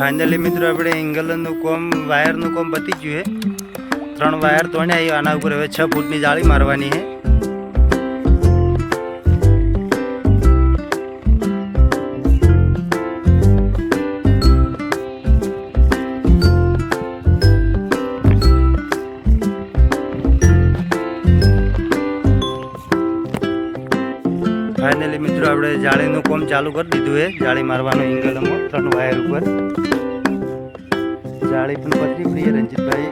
Finally મિત્રો, આપણે એંગલનું કોમ, વાયરનું કોમ પતી ગયું છે. ત્રણ વાયર તોડ્યા આના ઉપર હવે છ ફૂટની જાળી મારવાની છે. ફાઇનલી મિત્રો, આપણે જાળીનું કોમ ચાલુ કરી દીધું છે. જાળી મારવાનું અમો ત્રણ વાયર ઉપર. જાળી પણ પતરી પડી રંજીતભાઈ.